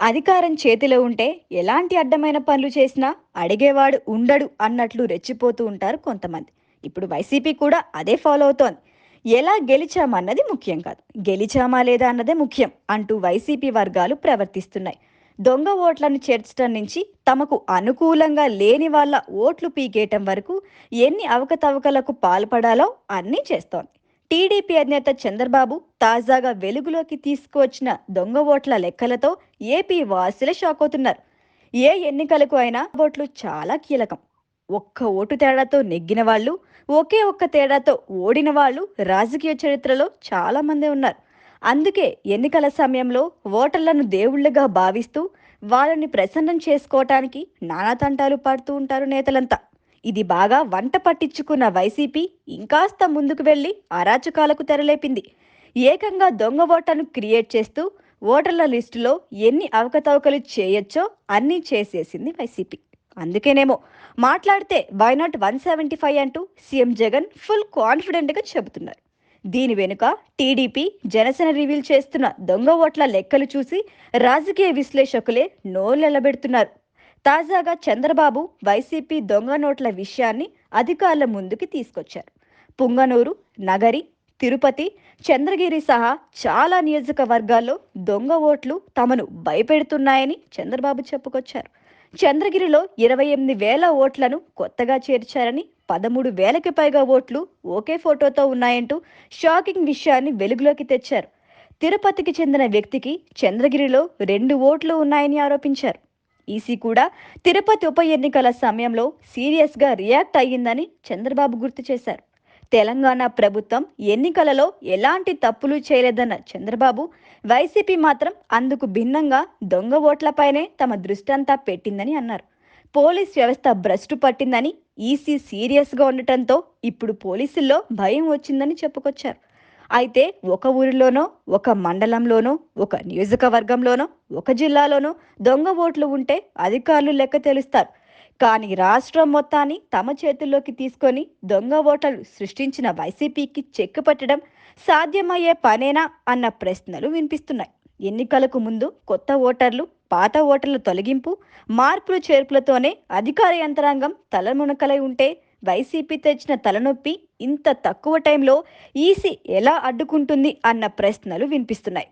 అధికారం చేతిలో ఉంటే ఎలాంటి అడ్డమైన పనులు చేసినా అడిగేవాడు ఉండడు అన్నట్లు రెచ్చిపోతూ ఉంటారు కొంతమంది. ఇప్పుడు వైసీపీ కూడా అదే ఫాలో అవుతోంది. ఎలా గెలిచామన్నది ముఖ్యం కాదు. గెలిచామా లేదా అన్నదే ముఖ్యం అంటూ వైసీపీ వర్గాలు ప్రవర్తిస్తున్నాయి. దొంగ ఓట్లను చేర్చడం నుంచి తమకు అనుకూలంగా లేని వాళ్ళ ఓట్లు పీకేయటం వరకు ఎన్ని అవకతవకలకు పాల్పడాలో అన్నీ చేస్తోంది. టీడీపీ అధినేత చంద్రబాబు తాజాగా వెలుగులోకి తీసుకువచ్చిన దొంగ ఓట్ల లెక్కలతో ఏపీ వాసులే షాక్ అవుతున్నారు. ఏ ఎన్నికలకు అయినా ఓట్లు చాలా కీలకం. ఒక్క ఓటు తేడాతో నెగ్గిన వాళ్ళు ఒకే ఒక్క తేడాతో ఓడిన వాళ్ళు రాజకీయ చరిత్రలో చాలా మంది ఉన్నారు. అందుకే ఎన్నికల సమయంలో ఓటర్లను దేవుళ్ళుగా భావిస్తూ వాళ్ళని ప్రసన్నం చేసుకోవటానికి నానా తంటాలు పడుతూ ఉంటారు నేతలంతా. ఇది బాగా వంట పట్టించుకున్న వైసీపీ ఇంకాస్త ముందుకు వెళ్ళి అరాచకాలకు తెరలేపింది. ఏకంగా దొంగ ఓటర్ను క్రియేట్ చేస్తూ ఓటర్ల లిస్టులో ఎన్ని అవకతవకలు చేయొచ్చో అన్నీ చేసేసింది వైసీపీ. అందుకేనేమో మాట్లాడితే why not one seventy five అంటూ సీఎం జగన్ ఫుల్ కాన్ఫిడెంట్గా చెబుతున్నారు. దీని వెనుక టీడీపీ జనసేన రివీల్ చేస్తున్న దొంగ ఓట్ల లెక్కలు చూసి రాజకీయ విశ్లేషకులే నోళ్ళెలబెడుతున్నారు తాజాగా చంద్రబాబు వైసీపీ దొంగ నోట్ల విషయాన్ని అధికారుల ముందుకి తీసుకొచ్చారు. పుంగనూరు నగరి తిరుపతి చంద్రగిరి సహా చాలా నియోజకవర్గాల్లో దొంగ ఓట్లు తమను భయపెడుతున్నాయని చంద్రబాబు చెప్పుకొచ్చారు. చంద్రగిరిలో ఇరవై ఎనిమిది వేల ఓట్లను కొత్తగా చేర్చారని పదమూడు వేలకి పైగా ఓట్లు ఒకే ఫోటోతో ఉన్నాయంటూ షాకింగ్ విషయాన్ని వెలుగులోకి తెచ్చారు. తిరుపతికి చెందిన వ్యక్తికి చంద్రగిరిలో రెండు ఓట్లు ఉన్నాయని ఆరోపించారు. ఈసీ కూడా తిరుపతి ఉప ఎన్నికల సమయంలో సీరియస్గా రియాక్ట్ అయ్యిందని చంద్రబాబు గుర్తు చేశారు. తెలంగాణ ప్రభుత్వం ఎన్నికలలో ఎలాంటి తప్పులు చేయలేదన్న చంద్రబాబు వైసీపీ మాత్రం అందుకు భిన్నంగా దొంగ ఓట్లపైనే తమ దృష్టంతా పెట్టిందని అన్నారు. పోలీస్ వ్యవస్థ భ్రష్టు పట్టిందని ఈసీ సీరియస్గా ఉండటంతో ఇప్పుడు పోలీసుల్లో భయం వచ్చిందని చెప్పుకొచ్చారు. అయితే ఒక ఊరిలోనో ఒక మండలంలోనో ఒక నియోజకవర్గంలోనో ఒక జిల్లాలోనో దొంగ ఓట్లు ఉంటే అధికారులు లెక్క తెలుస్తారు. కానీ రాష్ట్రం మొత్తాన్ని తమ చేతుల్లోకి తీసుకొని దొంగ ఓటర్లు సృష్టించిన వైసీపీకి చెక్కు పెట్టడం సాధ్యమయ్యే పనేనా అన్న ప్రశ్నలు వినిపిస్తున్నాయి. ఎన్నికలకు ముందు కొత్త ఓటర్లు పాత ఓటర్ల తొలగింపు మార్పులు చేర్పులతోనే అధికార యంత్రాంగం తలమునకలై ఉంటే వైసీపీ తెచ్చిన తలనొప్పి ఇంత తక్కువ టైంలో ఈసీ ఎలా అడ్డుకుంటుంది అన్న ప్రశ్నలు వినిపిస్తున్నాయి.